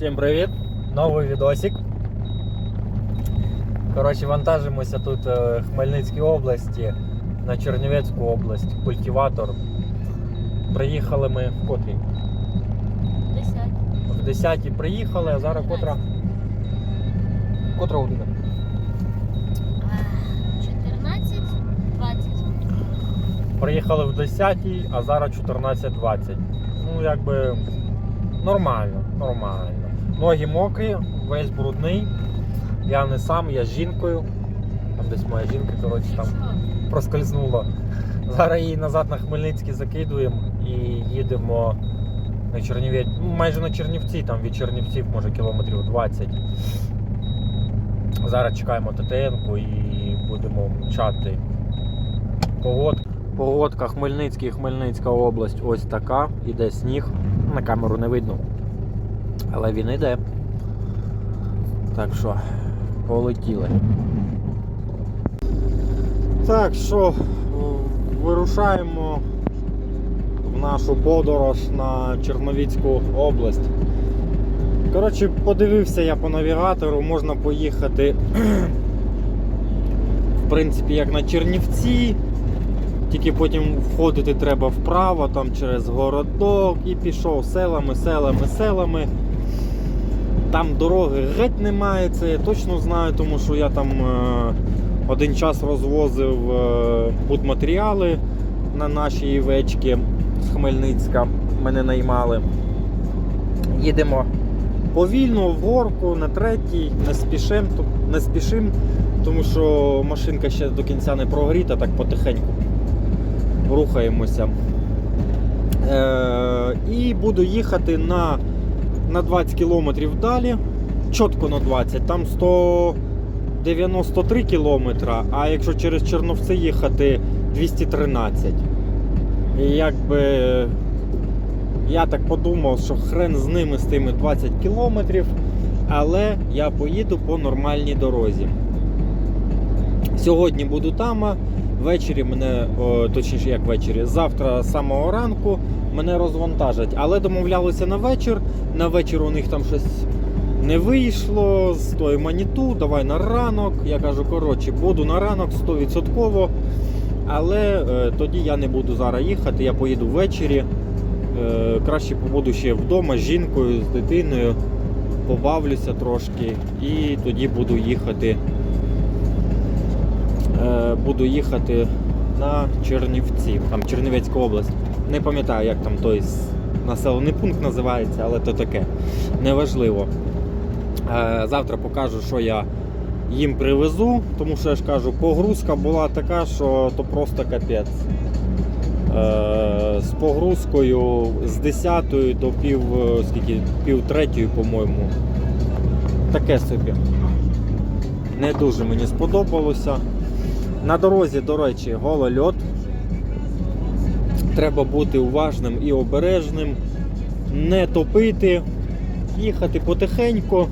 Всім привіт! Новий відосик. Коротше, вантажимося тут е, в Хмельницькій області на Чернівецьку область, культиватор. Приїхали ми в котрій? В 10 приїхали, а зараз котра. Котра година? 14, 20. Приїхали в 10, а зараз 14.20. Ну, якби нормально, нормально. Ноги мокрі, весь брудний. Я не сам, я з жінкою. Там десь моя жінка, коротше, там проскользнула. Зараз її назад на Хмельницький закидуємо і їдемо на Чернівець. Ну, майже на Чернівці, там від Чернівців, може кілометрів 20. Зараз чекаємо ТТН і будемо мчати. Погодка. Погодка Хмельницький, Хмельницька область ось така. Іде сніг. На камеру не видно. Але він йде. Так що, полетіли. Так що, вирушаємо в нашу подорож на Черновіцьку область. Коротше, подивився я по навігатору, можна поїхати, в принципі, як на Чернівці. Тільки потім входити треба вправо, там через городок і пішов селами, селами, селами. Там дороги геть немає, це я точно знаю, тому що я там е, один час розвозив е, будматеріали на наші івечки з Хмельницька. Мене наймали. Їдемо повільно в горку на третій, не спішим, не спішим, тому що машинка ще до кінця не прогріта, так потихеньку рухаємося. Е, і буду їхати на, на 20 кілометрів далі. Чітко на 20, там 193 кілометра, а якщо через Черновці їхати 213. І якби я так подумав, що хрен з ними з тими 20 кілометрів, але я поїду по нормальній дорозі. Сьогодні буду там, ввечері мене, точніше, як ввечері, завтра з самого ранку мене розвантажать. Але домовлялися на вечір. На вечір у них там щось не вийшло з тої маніту, давай на ранок. Я кажу, коротше, буду на ранок 100%. Але е, тоді я не буду зараз їхати, я поїду ввечері. Е, краще побуду ще вдома з жінкою, з дитиною, побавлюся трошки і тоді буду їхати. Е, буду їхати на Чернівці, там Чернівецька область. Не пам'ятаю, як там той населений пункт називається, але то таке. Неважливо. Е, Завтра покажу, що я їм привезу, тому що я ж кажу, погрузка була така, що то просто капець. Е, З погрузкою з 10 до пів, е, скільки, пів третьої, по-моєму. Таке собі. Не дуже мені сподобалося. На дорозі, до речі, голольот. Треба бути уважним і обережним, не топити, їхати потихеньку.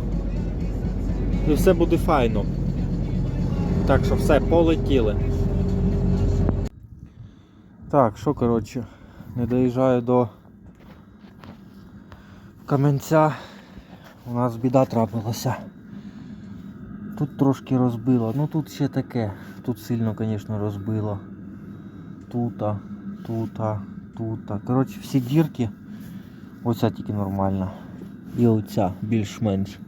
І все буде файно. Так що все, полетіли. Так, що коротше, не доїжджаю до каменця. У нас біда трапилася. Тут трошки розбило. Ну тут ще таке. Тут сильно, звісно, розбило. Тута, тута, тута. Коротше, всі дірки. Оця тільки нормальна. І оця більш-менш.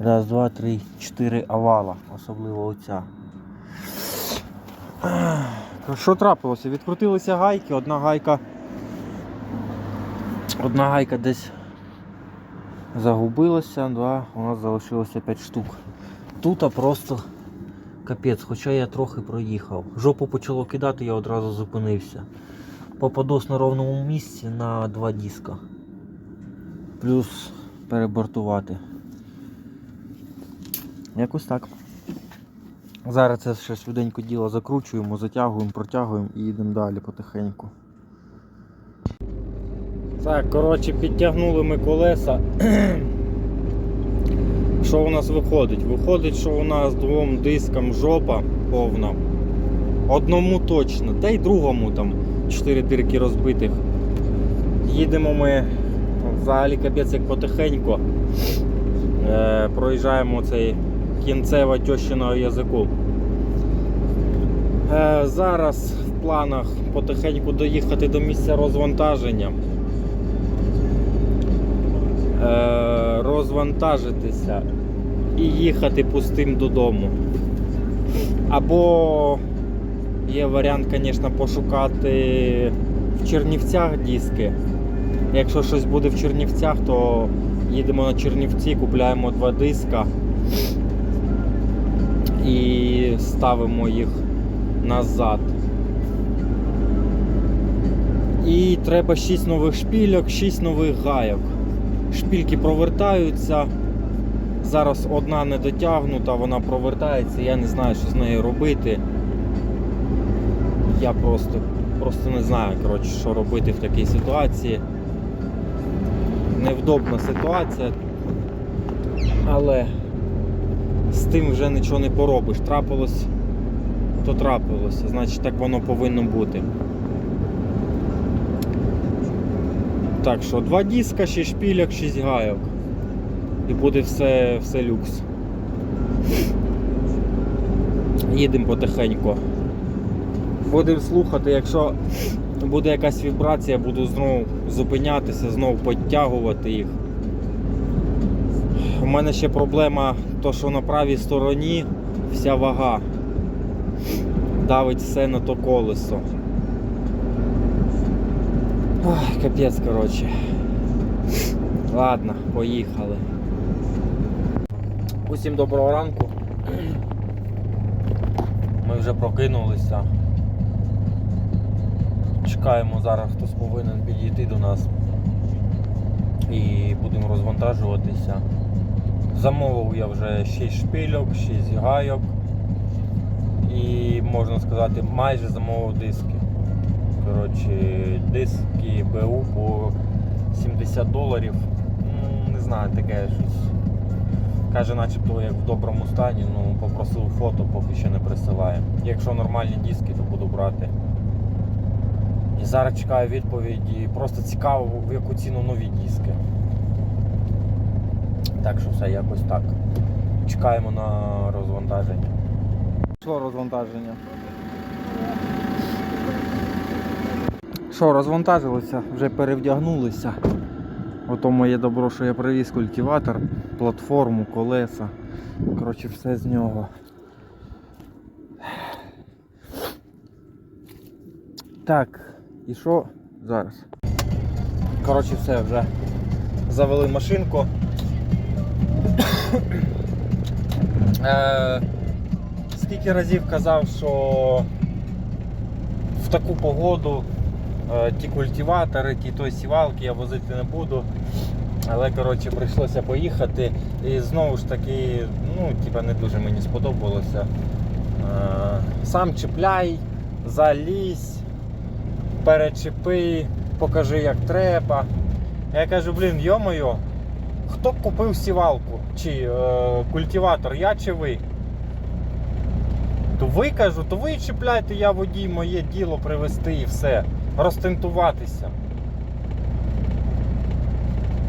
Раз, два, три, чотири овала. Особливо оця. Що трапилося? Відкрутилися гайки, одна гайка. Одна гайка десь загубилася, да, у нас залишилося 5 штук. Тут просто капець, хоча я трохи проїхав. Жопу почало кидати, я одразу зупинився. Попадос на ровному місці на два диска. Плюс перебортувати. Якось так. Зараз це ще швиденько діло закручуємо, затягуємо, протягуємо і їдемо далі потихеньку. Так, коротше, підтягнули ми колеса. Що у нас виходить? Виходить, що у нас двом дискам жопа повна. Одному точно, та й другому там 4 дирки розбитих. Їдемо ми взагалі капець як потихеньку. Е, проїжджаємо цей кінцево тьощиного язику. Е, зараз в планах потихеньку доїхати до місця розвантаження. Е, розвантажитися і їхати пустим додому. Або є варіант, звісно, пошукати в Чернівцях диски. Якщо щось буде в Чернівцях, то їдемо на Чернівці, купляємо два диска і ставимо їх назад. І треба 6 нових шпільок, 6 нових гайок. Шпільки провертаються. Зараз одна не дотягнута, вона провертається, я не знаю, що з нею робити. Я просто, просто не знаю, коротше, що робити в такій ситуації. Невдобна ситуація, але з тим вже нічого не поробиш. Трапилось, то трапилося, значить так воно повинно бути. Так що два диска, 6 шпіляк, 6 гайок. І буде все, все люкс. Їдемо потихеньку. Будемо слухати, якщо буде якась вібрація, буду знову зупинятися, знову підтягувати їх. У мене ще проблема, то що на правій стороні вся вага давить все на то колесо. Ой, капець, коротше. Ладно, поїхали. Усім доброго ранку. Ми вже прокинулися. Чекаємо зараз, хтось повинен підійти до нас. І будемо розвантажуватися. Замовив я вже 6 шпильок, 6 гайок. І можна сказати, майже замовив диски. Коротше, диски БУ по 70 доларів. М, Не знаю, таке щось. Каже, начебто як в доброму стані, ну попросив фото, поки що не присилає. Якщо нормальні диски, то буду брати. Зараз чекаю відповіді. Просто цікаво, в яку ціну нові диски. Так що все якось так. Чекаємо на розвантаження. Пішло розвантаження. Що, розвантажилися, вже перевдягнулися. Ото моє добро, що я привіз культиватор, платформу, колеса. Коротше, все з нього. Так, і що зараз? Коротше, все, вже завели машинку. е, скільки разів казав, що в таку погоду е, ті культиватори, ті той сівалки я возити не буду. Але коротше прийшлося поїхати. І знову ж таки, ну, типа не дуже мені сподобалося. Е, Сам чіпляй, залізь, перечепи, покажи як треба. Я кажу, блін, йо-моє, хто купив сівалку чи е, культиватор, я чи ви? То ви кажу, то ви чіпляйте, я водій, моє діло привезти і все. Розтентуватися.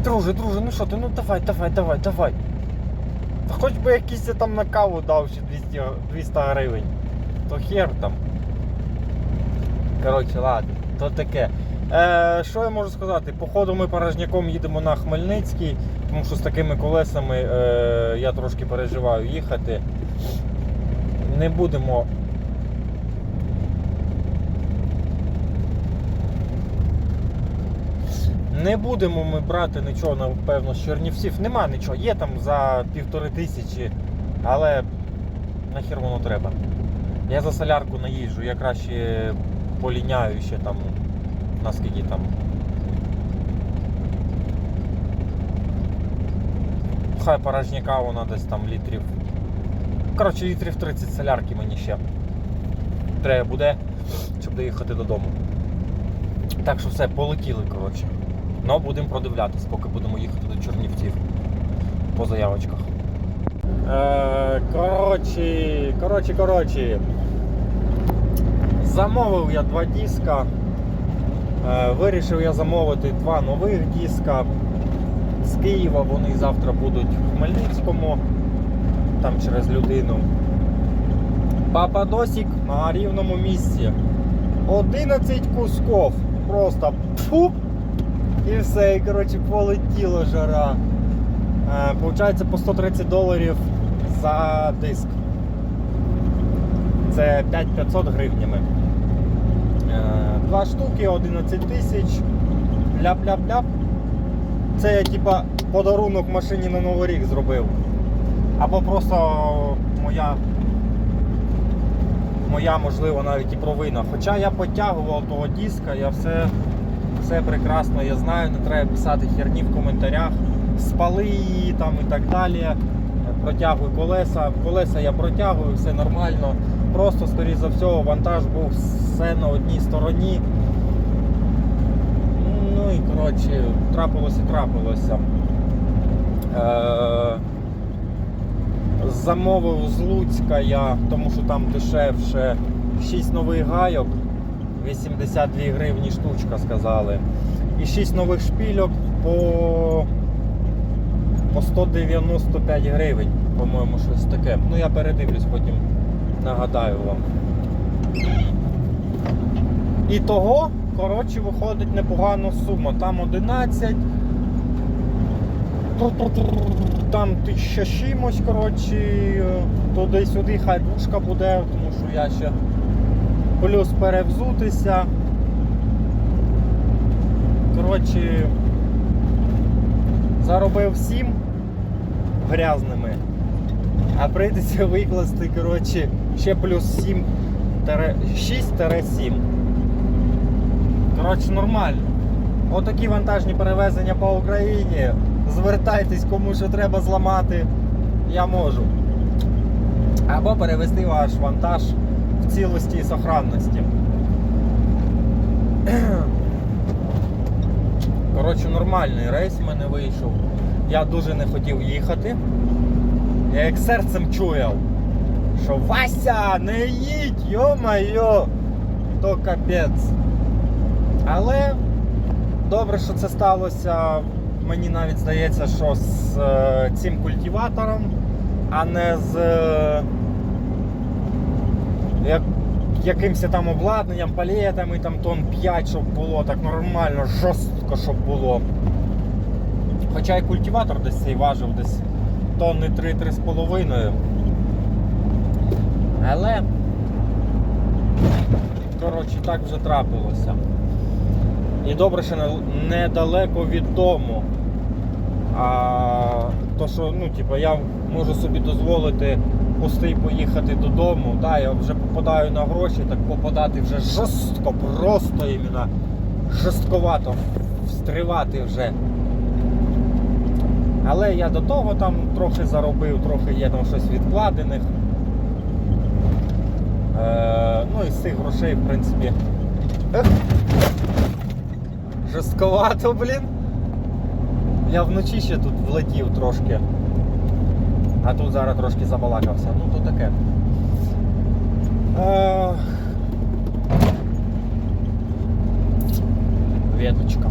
Друже, друже, ну що ти, ну давай, давай, давай, давай. Та хоч би якийсь я там на каву дав ще 200, 200 гривень. То хер там. Коротше, ладно, то таке. Е, що я можу сказати? Походу ми порожняком їдемо на Хмельницький, тому що з такими колесами е, я трошки переживаю їхати. Не будемо. Не будемо ми брати нічого, напевно, з Чернівців. Нема нічого, є там за півтори тисячі, але нахер воно треба. Я за солярку не їжджу, я краще поліняю ще там наскільки там. Хай порожняка вона десь там літрів. Коротше, літрів 30 солярки мені ще треба буде, щоб доїхати додому. Так що все, полетіли, коротше. Ну, будемо продивлятись, поки будемо їхати до Чернівців по заявочках. Е, коротше, коротше, коротше. Замовив я два диска. Е, вирішив я замовити два нових диска. Скільки Києва вони завтра будуть в Хмельницькому, там через людину. Пападосік на рівному місці. 11 кусков. Просто пфуп. І все, і коротше полетіло жара. Е, Получається по 130 доларів за диск. Це 5500 гривнями. Е, Два штуки, 11 тисяч. Ляп-ляп-ляп. Це я типа подарунок машині на Новий рік зробив. Або просто моя. Моя, можливо, навіть і провина. Хоча я потягував того диска, я все, все прекрасно я знаю, не треба писати херні в коментарях. Спали її там і так далі. Протягую колеса. Колеса я протягую, все нормально. Просто, скоріш за всього, вантаж був все на одній стороні. Ну і коротше, трапилося і трапилося. Е- замовив з Луцька я, тому що там дешевше 6 нових гайок, 82 гривні штучка сказали. І 6 нових шпільок по, по 195 гривень, по-моєму, щось таке. Ну я передивлюсь потім, нагадаю вам. І того, коротше, виходить непогана сума. Там 11. Там тисяча чимось, коротше, туди-сюди хай душка буде, тому що я ще плюс перевзутися. Коротше, заробив 7 грязними, а прийдеться викласти, коротше, ще плюс 7 6-7. Коротше, нормально. Отакі вантажні перевезення по Україні. Звертайтесь, кому що треба зламати, я можу. Або перевезти ваш вантаж в цілості і сохранності. Коротше, нормальний рейс в мене вийшов. Я дуже не хотів їхати. Я як серцем чуяв, що Вася, не їдь, йо-майо, то капець. Але добре, що це сталося. Мені навіть здається, що з е, цим культиватором, а не з е, як, якимось там обладнанням, палетами, там тон 5, щоб було так нормально, жорстко, щоб було. Хоча і культиватор десь цей важив десь тонни 3-3,5. Але, коротше, так вже трапилося. І добре, що недалеко від дому. А то, що, ну, типу, я можу собі дозволити пустий поїхати додому. Да, я вже попадаю на гроші, так попадати вже жорстко, просто іменно жорстковато, встривати вже. Але я до того там трохи заробив, трохи є там щось відкладених. Е, ну і з цих грошей, в принципі. Жорстковато, блін. Я вночі ще тут влетів трошки. А тут зараз трошки забалакався. Ну то таке. Е... Веточка.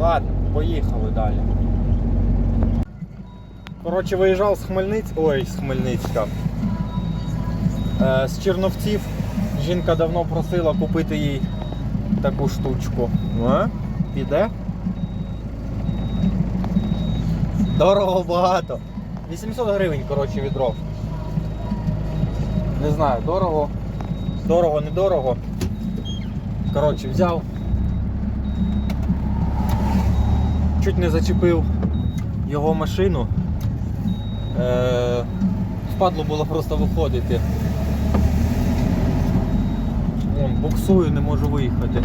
Ладно, поїхали далі. Коротше, виїжджав з Хмельниць... Ой, з Хмельницька. Е, з Черновців. Жінка давно просила купити їй таку штучку. А? Піде? Дорого багато. 800 гривень, коротше, відро. Не знаю, дорого. Дорого, недорого. Коротше, взяв. Чуть не зачепив його машину. Е, впадло було просто виходити. Вон, буксую, не можу виїхати.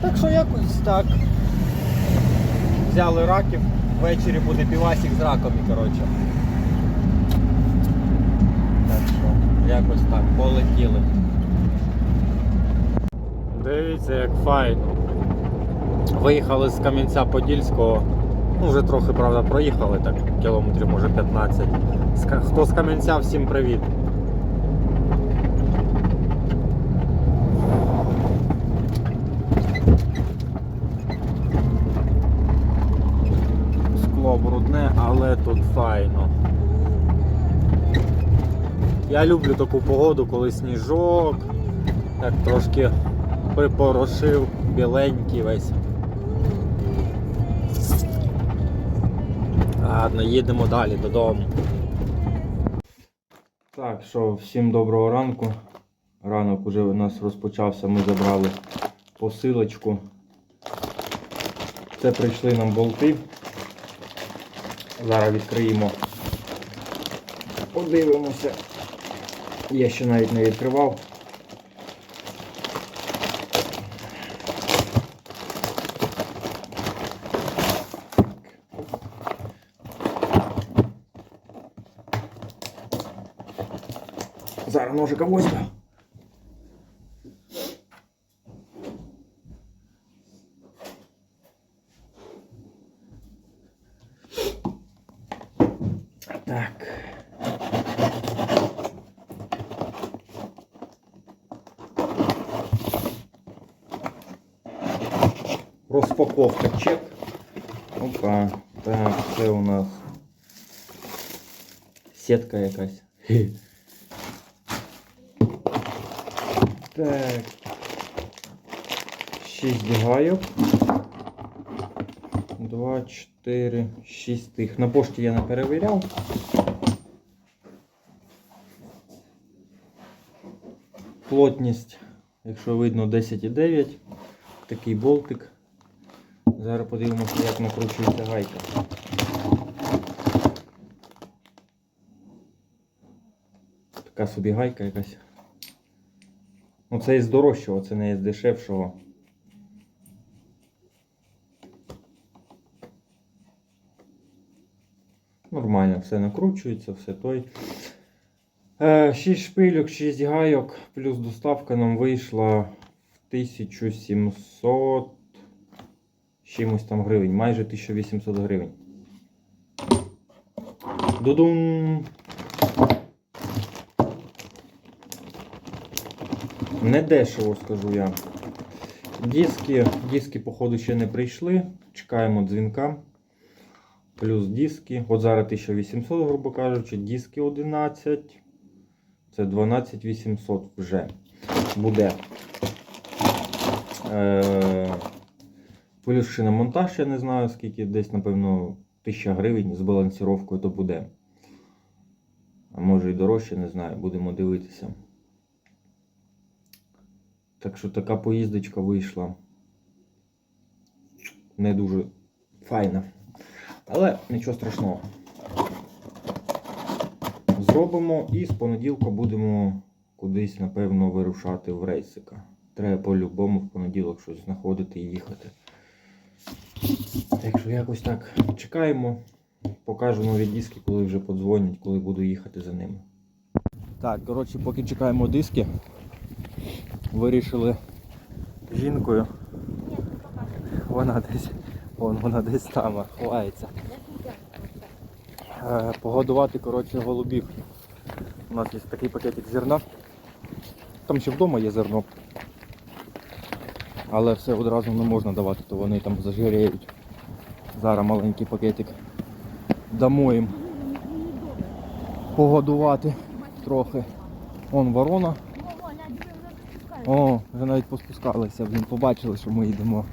Так що якось так. Взяли раків, ввечері буде півасик з раками, коротше. Так що, якось так, полетіли. Дивіться, як файно. Виїхали з Кам'янця Подільського Ну, вже трохи, правда, проїхали, так, кілометрів, може 15. Хто з Кам'янця, всім привіт. Але файно. Я люблю таку погоду, коли сніжок, так трошки припорошив, біленький весь. Ладно, їдемо далі додому. Так, що, всім доброго ранку. Ранок уже у нас розпочався, ми забрали посилочку. Це прийшли нам болти. Зараз відкриємо. Подивимося. Я ще навіть не відкривав. Зараз ножика возьму. Так. Розпаковка чек. Опа. Так, це у нас сітка якась. Так. 6 гайок. 2, 4, 6 тих. На пошті я не перевіряв. Плотність, якщо видно, 10,9. Такий болтик. Зараз подивимося, як накручується гайка. Собі гайка якась. Ну, це із дорожчого, це не із дешевшого. Нормально, все накручується, все той. 6 шпильок, 6 гайок, плюс доставка нам вийшла в 1700 з чимось там гривень, майже 1800 гривень. Дудум! Не дешево, скажу я. Диски, диски, походу, ще не прийшли. Чекаємо дзвінка. Плюс диски. От зараз 1800, грубо кажучи, диски 11. Це 12800 вже буде. Е, плюс ще на монтаж, я не знаю, скільки, десь, напевно, 1000 гривень з балансіровкою то буде. А може і дорожче, не знаю, будемо дивитися. Так що така поїздочка вийшла. Не дуже файна. Але нічого страшного. Зробимо і з понеділка будемо кудись, напевно, вирушати в рейсика. Треба по-любому в понеділок щось знаходити і їхати. Так що якось так чекаємо. Покажу нові диски, коли вже подзвонять, коли буду їхати за ними. Так, коротше, поки чекаємо диски, вирішили жінкою. Вона десь, вон вона десь там ховається. Е, Погодувати, коротше, голубів. У нас є такий пакетик зерна. Там ще вдома є зерно. Але все одразу не можна давати, то вони там зажиріють. Зараз маленький пакетик дамо їм погодувати трохи. Вон ворона. О, вже навіть поспускалися, блін, побачили, що ми йдемо.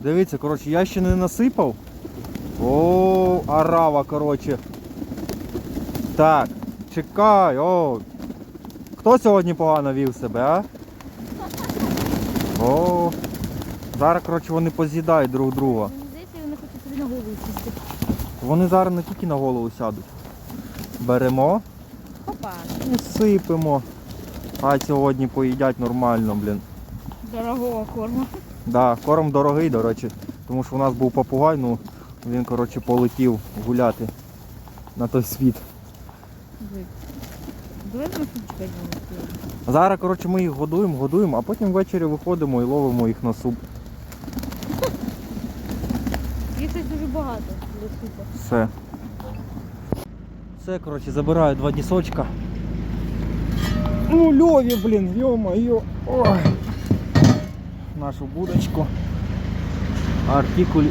Дивіться, коротше, я ще не насипав. О, арава, коротше. Так, чекай, о. Хто сьогодні погано вів себе, а? О. Зараз, коротше, вони поз'їдають друг друга. Здається, вони хочуть собі на голову сісти. Вони зараз не тільки на голову сядуть. Беремо Опа, і сипемо. Хай сьогодні поїдять нормально, блін. дорогого корму. Да, корм дорогий, до речі, тому що у нас був попугай, ну він, коротше, полетів гуляти на той світ. Зараз, коротше, ми їх годуємо, годуємо, а потім ввечері виходимо і ловимо їх на суп. багато для супу. Все. Все, коротше, забираю два дісочка. Ну, льові, блін, йо-моє. Нашу будочку. Артикуль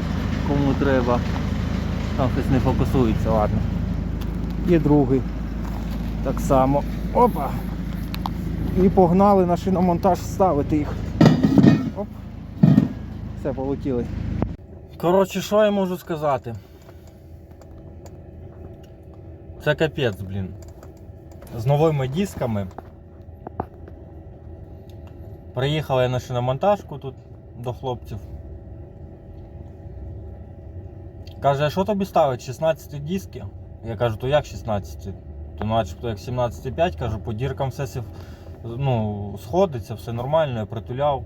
кому треба. Там щось не фокусується, ладно. І другий. Так само. Опа. І погнали на шиномонтаж ставити їх. Оп. Все, полетіли. Коротше, що я можу сказати? Це капець, блін. З новими дисками. Приїхав я на шиномонтажку тут до хлопців. Каже, а що тобі ставить? 16 диски? Я кажу, то як 16? То начебто як 17,5, кажу, по діркам все ну, сходиться, все нормально, я притуляв.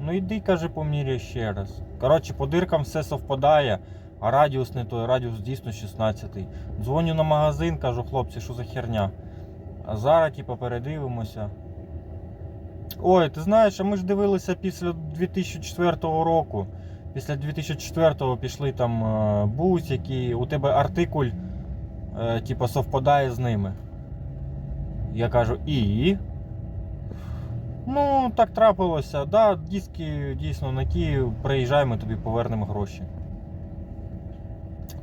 Ну іди, каже, поміряй ще раз. Коротше, по диркам все совпадає, а радіус не той, радіус дійсно 16. Дзвоню на магазин, кажу, хлопці, що за херня. А зараз, типу, передивимося. Ой, ти знаєш, а ми ж дивилися після 2004 року. Після 2004 пішли там е, бусики, у тебе артикуль, е, типу, совпадає з ними. Я кажу, і. Ну, так трапилося. Да, диски дійсно на Київ, приїжджай, ми тобі повернемо гроші.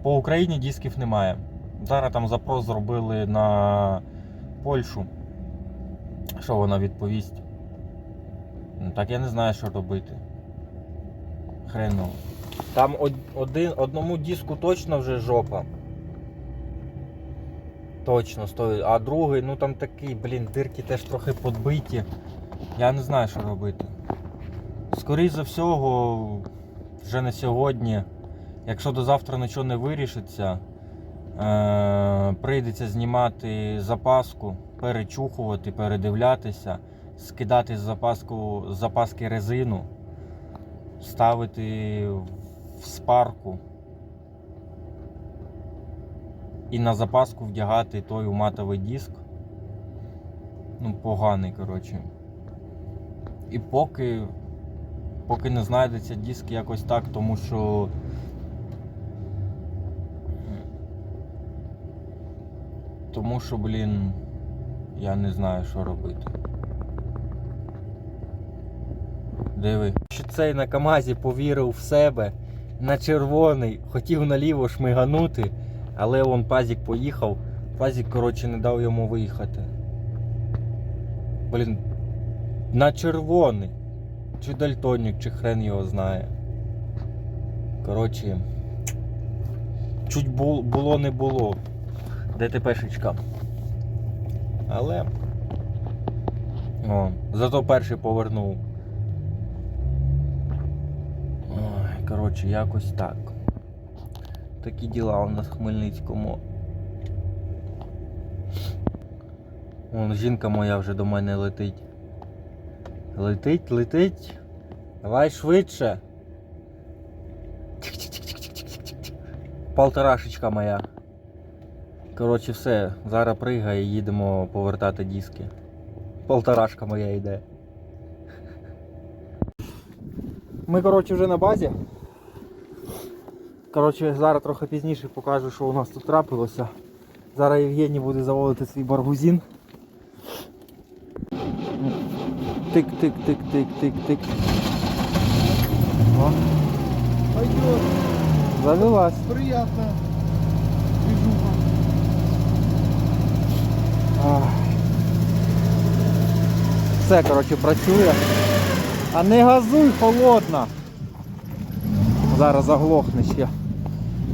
По Україні дисків немає. Зараз там запрос зробили на Польщу. Що вона відповість? Ну, так я не знаю, що робити. Хреново. Там од- один, одному диску точно вже жопа. Точно стоїть. А другий, ну там такий, блін, дирки теж трохи подбиті. Я не знаю, що робити. Скоріше за всього, вже не сьогодні. Якщо до завтра нічого не вирішиться, е- прийдеться знімати запаску, перечухувати, передивлятися, скидати з запаску, з запаски резину, ставити в спарку і на запаску вдягати той матовий диск. Ну, поганий, коротше. І поки, поки не знайдеться диск якось так, тому що. Тому що, блін, я не знаю, що робити. Диви. Що цей на Камазі повірив в себе на червоний, хотів наліво шмиганути, але он пазік поїхав. Пазік, коротше, не дав йому виїхати. Блін, на червоний. Чи дальтонік, чи хрен його знає. Коротше. Чуть було не було. ДТПшечка. Але. О, зато перший повернув. Ой, коротше, якось так. Такі діла у нас в Хмельницькому. Вон жінка моя вже до мене летить. Летить, летить. Давай швидше. Полторашечка моя. Коротше, все, зараз пригає, їдемо повертати диски. Полторашка моя йде. Ми, коротше, вже на базі. Коротше, зараз трохи пізніше покажу, що у нас тут трапилося. Зараз Євгеній буде заводити свій баргузин. Тик-тик-тик-тик-тик-тик. Пойдет. завелась. Приятно. Движуха. Все, коротше, працює. А не газуй, холодно. Зараз заглохне ще.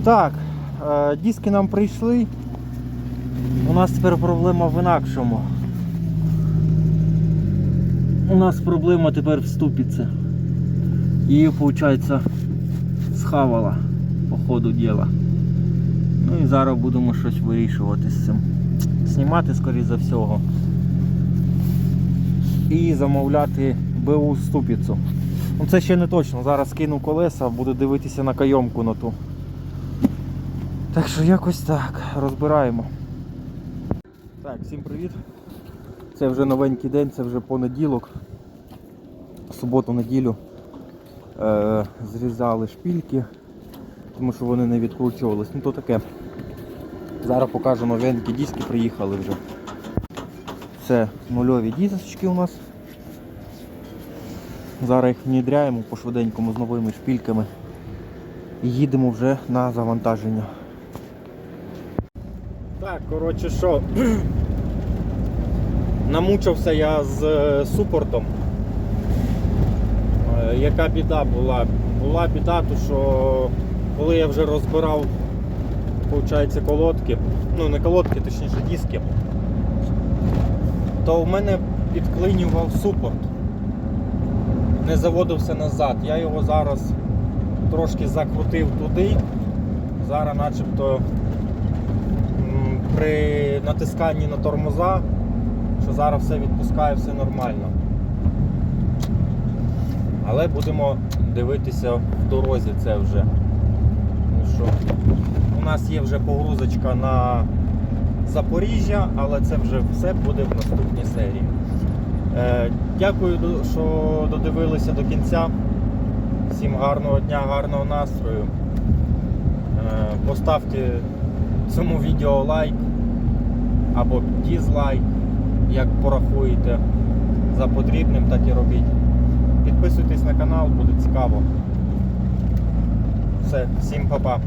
Так, е, диски нам прийшли. У нас тепер проблема в інакшому. У нас проблема тепер в ступиці. Її, виходить, схавала по ходу діла. Ну і зараз будемо щось вирішувати з цим. Знімати, скоріше за всього. І замовляти БУ ступицю. Ну це ще не точно. Зараз кину колеса, буду дивитися на кайомку на ту. Так що якось так, розбираємо. Так, всім привіт. Це вже новенький день, це вже понеділок. Суботу-неділю е, зрізали шпільки, тому що вони не відкручувались. Ну то таке. Зараз покажу новинки, диски приїхали вже. Це нульові дісочки у нас. Зараз їх внідряємо по швиденькому з новими шпільками і їдемо вже на завантаження. Так, коротше, що, намучився я з е, супортом. Е, Яка біда була? Була біда, то що коли я вже розбирав, виходить, колодки, ну не колодки, точніше диски, то в мене підклинював супорт. Не заводився назад. Я його зараз трошки закрутив туди. Зараз начебто при натисканні на тормоза, що зараз все відпускає, все нормально. Але будемо дивитися в дорозі це вже. Що, у нас є вже погрузочка на Запоріжжя, але це вже все буде в наступній серії. Е, Дякую, що додивилися до кінця. Всім гарного дня, гарного настрою. Е, Поставте цьому відео лайк або дізлайк, як порахуєте за потрібним, так і робіть. Підписуйтесь на канал, буде цікаво. Все, всім па-па.